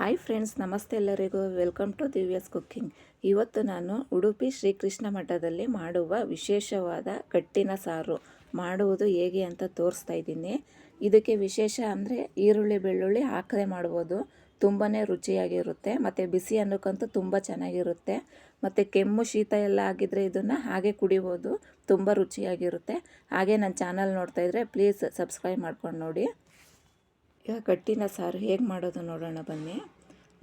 Hi friends, ನಮಸ್ತೆ ಎಲ್ಲರಿಗೂ. Welcome to Divya's cooking. ಇವತ್ತು ನಾನು ಉಡುಪಿ ಶ್ರೀಕೃಷ್ಣ ಮಠದಲ್ಲಿ ಮಾಡುವ ವಿಶೇಷವಾದ ಕಟ್ಟಿನ ಸಾರು. ಮಾಡುವುದು ಹೇಗೆ ಅಂತ ತೋರಿಸ್ತಾ ಇದ್ದೀನಿ. ಇದಕ್ಕೆ ವಿಶೇಷ ಅಂದರೆ ಈರುಳ್ಳಿ, ಬೆಳ್ಳುಳ್ಳಿ ಹಾಕದೆ ಮಾಡ್ಬೋದು. ತುಂಬಾ ರುಚಿಯಾಗಿರುತ್ತೆ. ಮತ್ತು ಬಿಸಿ ಅನ್ನೋಕ್ಕಂತೂ ತುಂಬ ಚೆನ್ನಾಗಿರುತ್ತೆ. ಮತ್ತು ಕೆಮ್ಮು, ಶೀತ ಎಲ್ಲ ಆಗಿದ್ದರೆ ಇದನ್ನು ಹಾಗೆ ಕುಡಿಬೋದು. ತುಂಬ ರುಚಿಯಾಗಿರುತ್ತೆ. ಹಾಗೆ ನನ್ನ ಚಾನಲ್ ನೋಡ್ತಾ ಇದ್ದರೆ ಪ್ಲೀಸ್ ಸಬ್ಸ್ಕ್ರೈಬ್ ಮಾಡ್ಕೊಂಡು ನೋಡಿ. ಈಗ ಕಟ್ಟಿನ ಸಾರು ಹೇಗೆ ಮಾಡೋದು ನೋಡೋಣ ಬನ್ನಿ.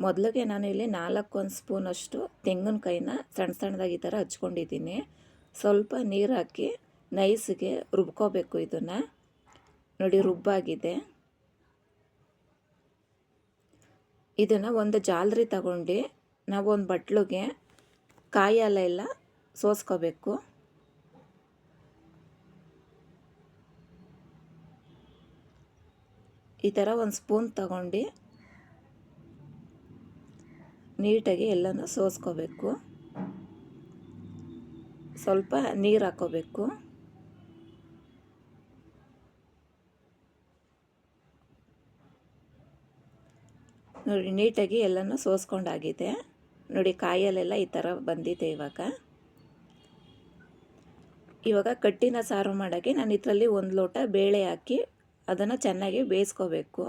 ಮೊದಲಿಗೆ ನಾನು ಇಲ್ಲಿ ನಾಲ್ಕು ಒಂದು ಸ್ಪೂನಷ್ಟು ತೆಂಗಿನಕಾಯಿನ ಸಣ್ಣ ಸಣ್ಣದಾಗಿ ಈ ಥರ ಹಚ್ಕೊಂಡಿದ್ದೀನಿ. ಸ್ವಲ್ಪ ನೀರು ಹಾಕಿ ನೈಸ್ಗೆ ರುಬ್ಕೋಬೇಕು ಇದನ್ನು. ನೋಡಿ ರುಬ್ಬಾಗಿದೆ. ಇದನ್ನು ಒಂದು ಜಾಲರಿ ತಗೊಂಡು ನಾವು ಒಂದು ಬಟ್ಲಿಗೆ ಕಾಯಿ ಎಲ್ಲ ಸೋಸ್ಕೋಬೇಕು. ಈ ಥರ ಒಂದು ಸ್ಪೂನ್ ತಗೊಂಡು ನೀಟಾಗಿ ಎಲ್ಲನೂ ಸೋಸ್ಕೋಬೇಕು. ಸ್ವಲ್ಪ ನೀರು ಹಾಕೋಬೇಕು ನೋಡಿ, ನೀಟಾಗಿ ಎಲ್ಲನೂ ಸೋಸ್ಕೊಂಡಾಗಿದೆ. ನೋಡಿ ಕಾಯಲ್ಲೆಲ್ಲ ಈ ಥರ ಬಂದಿದೆ ಇವಾಗ. ಇವಾಗ ಕಟ್ಟಿನ ಸಾರು ಮಾಡೋಕ್ಕೆ ನಾನು ಇದರಲ್ಲಿ ಒಂದು ಲೋಟ ಬೇಳೆ ಹಾಕಿ ಅದನ್ನು ಚೆನ್ನಾಗಿ ಬೇಯಿಸ್ಕೋಬೇಕು.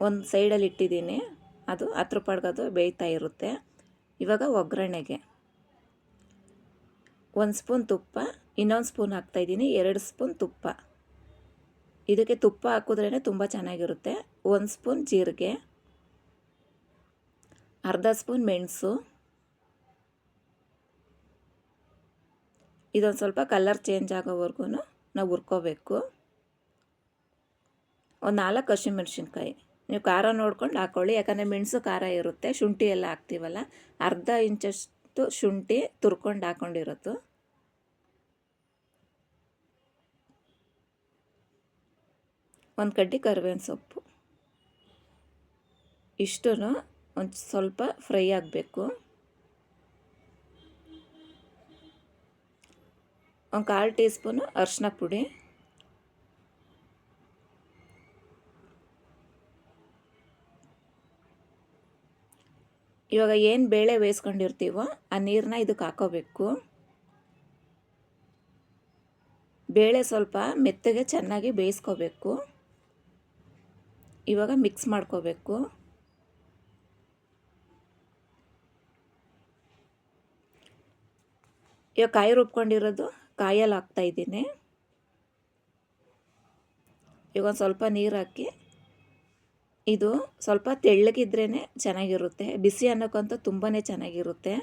ಒಂದು ಸೈಡಲ್ಲಿ ಇಟ್ಟಿದ್ದೀನಿ. ಅದು ಹತ್ರ ಅದು ಬೇಯ್ತಾ ಇರುತ್ತೆ. ಇವಾಗ ಒಗ್ಗರಣೆಗೆ ಒಂದು ಸ್ಪೂನ್ ತುಪ್ಪ, ಇನ್ನೊಂದು ಸ್ಪೂನ್ ಹಾಕ್ತಾಯಿದ್ದೀನಿ ಎರಡು ಸ್ಪೂನ್ ತುಪ್ಪ. ಇದಕ್ಕೆ ತುಪ್ಪ ಹಾಕಿದ್ರೇ ತುಂಬ ಚೆನ್ನಾಗಿರುತ್ತೆ. ಒಂದು ಸ್ಪೂನ್ ಜೀರಿಗೆ, ಅರ್ಧ ಸ್ಪೂನ್ ಮೆಣಸು, ಇದೊಂದು ಸ್ವಲ್ಪ ಕಲರ್ ಚೇಂಜ್ ಆಗೋವರೆಗೂ ನಾವು ಹುರ್ಕೋಬೇಕು. ಒಂದು ನಾಲ್ಕು ಹಸಿಮೆಣ್ಸಿನ್ಕಾಯಿ ನೀವು ಖಾರ ನೋಡ್ಕೊಂಡು ಹಾಕ್ಕೊಳ್ಳಿ ಯಾಕಂದರೆ ಮೆಣಸು ಖಾರ ಇರುತ್ತೆ, ಶುಂಠಿ ಎಲ್ಲ ಹಾಕ್ತೀವಲ್ಲ, ಅರ್ಧ ಇಂಚಷ್ಟು ಶುಂಠಿ ತುರ್ಕೊಂಡು ಹಾಕ್ಕೊಂಡಿರೋದು ಒಂದು ಕಡ್ಡಿ ಕರಿಬೇವಿನ ಸೊಪ್ಪು. ಇಷ್ಟೂ ಒಂದು ಸ್ವಲ್ಪ ಫ್ರೈ ಆಗಬೇಕು. ಒಂದು ಕಾಲು ಟೀ ಸ್ಪೂನು ಅರಿಶಿನ ಪುಡಿ. ಇವಾಗ ಏನು ಬೇಳೆ ಬೇಯಿಸ್ಕೊಂಡಿರ್ತೀವೋ ಆ ನೀರನ್ನ ಇದಕ್ಕೆ ಹಾಕೋಬೇಕು. ಬೇಳೆ ಸ್ವಲ್ಪ ಮೆತ್ತಗೆ ಚೆನ್ನಾಗಿ ಬೇಯಿಸ್ಕೋಬೇಕು. ಇವಾಗ ಮಿಕ್ಸ್ ಮಾಡ್ಕೋಬೇಕು. ಇವಾಗ ಕಾಯಿ ರುಬ್ಕೊಂಡಿರೋದು ಕಾಯಲ್ಲಿ ಹಾಕ್ತಾಯಿದ್ದೀನಿ ಇವಾಗ ಸ್ವಲ್ಪ ನೀರು ಹಾಕಿ ಇದು ಸ್ವಲ್ಪ ತೆಳ್ಳಗಿದ್ರೇ ಚೆನ್ನಾಗಿರುತ್ತೆ, ಬಿಸಿ ಅನ್ನೋಕ್ಕಂತೂ ತುಂಬಾ ಚೆನ್ನಾಗಿರುತ್ತೆ.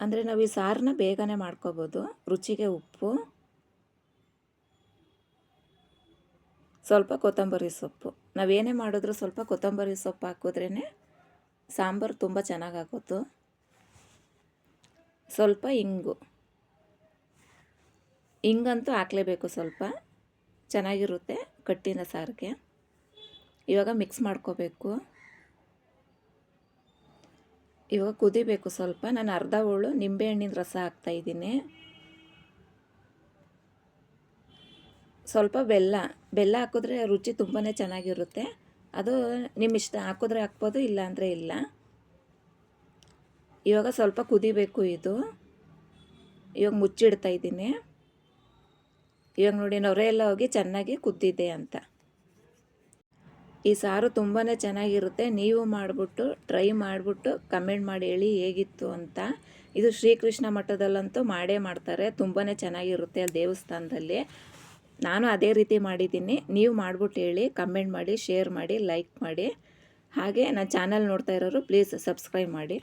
ಅಂದರೆ ನಾವು ಈ ಸಾರನ್ನ ಬೇಗನೆ ಮಾಡ್ಕೋಬೋದು, ರುಚಿಗೆ ಉಪ್ಪು, ಸ್ವಲ್ಪ ಕೊತ್ತಂಬರಿ ಸೊಪ್ಪು. ನಾವೇನೇ ಮಾಡಿದ್ರು ಸ್ವಲ್ಪ ಕೊತ್ತಂಬರಿ ಸೊಪ್ಪು ಹಾಕಿದ್ರೇ ಸಾಂಬಾರು ತುಂಬ ಚೆನ್ನಾಗಾಗೋದು. ಸ್ವಲ್ಪ ಇಂಗು. ಇಂಗಂತೂ ಹಾಕ್ಲೇಬೇಕು ಸ್ವಲ್ಪ. ಚೆನ್ನಾಗಿರುತ್ತೆ ಕಟ್ಟಿನ ಸಾರಿಗೆ. ಇವಾಗ ಮಿಕ್ಸ್ ಮಾಡ್ಕೋಬೇಕು. ಇವಾಗ ಕುದಿಬೇಕು ಸ್ವಲ್ಪ. ನಾನು ಅರ್ಧ ಹೋಳು ನಿಂಬೆಹಣ್ಣಿನ ರಸ ಹಾಕ್ತಾಯಿದ್ದೀನಿ ಸ್ವಲ್ಪ ಬೆಲ್ಲ ಬೆಲ್ಲ ಹಾಕಿದ್ರೆ ರುಚಿ ತುಂಬಾ ಚೆನ್ನಾಗಿರುತ್ತೆ. ಅದು ನಿಮ್ಮ ಇಷ್ಟ, ಹಾಕಿದ್ರೆ ಹಾಕ್ಬೋದು, ಇಲ್ಲ ಅಂದರೆ ಇಲ್ಲ. ಇವಾಗ ಸ್ವಲ್ಪ ಕುದಿಬೇಕು ಇದು. ಇವಾಗ ಮುಚ್ಚಿಡ್ತಾ ಇದ್ದೀನಿ. ಇವಾಗ ನೋಡಿ, ನೊರೆ ಎಲ್ಲ ಹೋಗಿ ಚೆನ್ನಾಗಿ ಕುದ್ದಿದೆ ಅಂತ. ಈ ಸಾರು ತುಂಬಾ ಚೆನ್ನಾಗಿರುತ್ತೆ. ನೀವು ಮಾಡಿಬಿಟ್ಟು ಟ್ರೈ ಮಾಡಿಬಿಟ್ಟು ಕಮೆಂಟ್ ಮಾಡಿ ಹೇಳಿ ಹೇಗಿತ್ತು ಅಂತ. ಇದು ಶ್ರೀಕೃಷ್ಣ ಮಠದಲ್ಲಂತೂ ಮಾಡೇ ಮಾಡ್ತಾರೆ. ತುಂಬಾ ಚೆನ್ನಾಗಿರುತ್ತೆ ಅಲ್ಲಿ ದೇವಸ್ಥಾನದಲ್ಲಿ. ನಾನು ಅದೇ ರೀತಿ ಮಾಡಿದ್ದೀನಿ. ನೀವು ಮಾಡಿಬಿಟ್ಟು ಹೇಳಿ ಕಮೆಂಟ್ ಮಾಡಿ ಶೇರ್ ಮಾಡಿ ಲೈಕ್ ಮಾಡಿ. ಹಾಗೆ ನನ್ನ ಚಾನಲ್ ನೋಡ್ತಾ ಇರೋರು ಪ್ಲೀಸ್ ಸಬ್ಸ್ಕ್ರೈಬ್ ಮಾಡಿ.